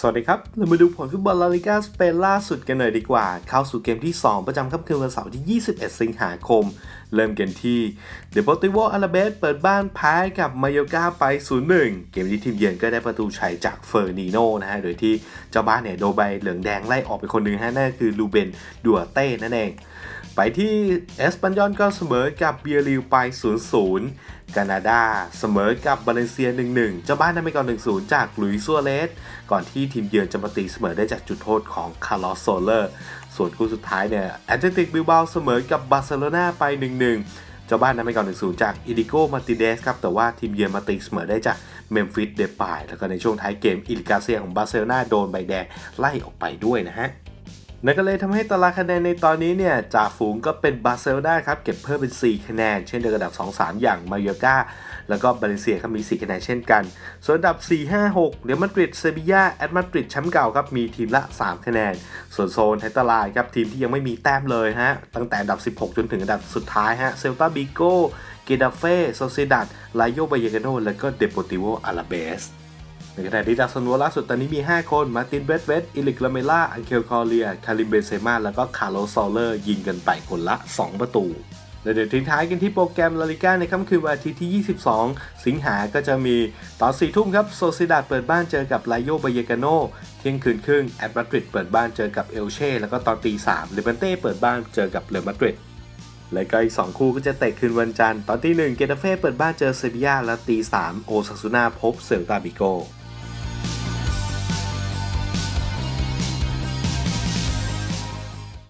สวัสดีครับ เรามาดูผลฟุตบอลลาลิกาสเปนล่าสุดกันหน่อยดีกว่า เข้าสู่เกมที่ 2 ประจำค่ำคืนวันเสาร์ที่ 21 สิงหาคม เริ่มกันที่เดป r ติโวอาราเบสเปิดบ้านแพ้กับมาโยกาไป 0-1 เกมที่ทีมเยือนก็ได้ประตูชัยจากเฟอร์นิโนนะฮะ โดยที่เจ้าบ้านเนี่ยโดนใบเหลืองแดงไล่ออกไปคนหนึ่งฮะนั่นคือลูเบนดัวเต้นั่นเอง ไปที่เอสปันยอนก็เสมอกับเบียริวไป 0-0 กานาดา เสมอกับบาเลเซีย 1-1 เจ้าบ้านนำไปก่อน 1-0 จากหลุยส์ซัวเรสก่อนที่ทีมเยือนจะมาตีเสมอได้จากจุดโทษของคาร์ลอสโซเลอร์ ส่วนคู่สุดท้ายเนี่ยแอตเลติกบิลบาเสมอกับบาร์เซโลนาไป 1-1 เจ้าบ้านนำไปก่อน 1-0 จากอิดิโกมาติเดสครับ แต่ว่าทีมเยือนมาตีเสมอได้จากเมมฟิสเดปาย แล้วก็ในช่วงท้ายเกมอิลิกาเซียของบาร์เซโลนาโดนใบแดงไล่ออกไปด้วยนะฮะ นั่นก็เลยทำให้ตารางคะแนนในตอนนี้เนี่ยจ่าฝูงก็เป็นบาร์เซโลนาครับเก็บเพิ่มเป็น 4 คะแนน เช่นเดียวกับดับ 2-3 อย่างมาโยกาแล้วก็บาเลเซียครับมี 4 คะแนนเช่นกัน ส่วนดับ 4-5-6เรอัลมาดริดเซบียาแอตมาดริดแชมป์เก่าครับมีทีมละ 3 คะแนน ส่วนโซนท้ายตารางครับทีมที่ยังไม่มีแต้มเลยฮะตั้งแต่ดับ 16 จนถึงดับสุดท้ายฮะเซลตาบิโกเกดาเฟ่โซเซดัดไลโยบายเกโนแล้วก็เดโปติโวอาราเบส ในขณะที่ดาวซันโวล่าสุดตอนนี้มี 5 คน มาร์ตินเบสเวสอิลิกลาเมล่า อังเคลคอเรีย คาริมเบเซม่าแล้วก็คาร์โลซอลเลอร์ ยิงกันไปคนละ 2 ประตูและเดี๋ยวทิ้งท้ายกันที่โปรแกรมลาลิก้าในค่ำคืนวันอาทิตย์ที่ 22 สิงหาก็จะมีตอน4ทุ่มครับโซซิดาดเปิดบ้านเจอกับไลโยบายเกโนเที่ยงคืนครึ่งแอตมาดริดเปิดบ้านเจอกับเอลเช่แล้วก็ตอนตี3เลเบนเต้เปิดบ้านเจอกับเรอัลมาดริดและก็อีก 2 คู่ก็จะเตะคืนวันจันทร์ตอนที่ 1 เกตาเฟ่เปิดบ้านเจอเซบียาและตี3โอซาซูนาพบเซลตาบิโก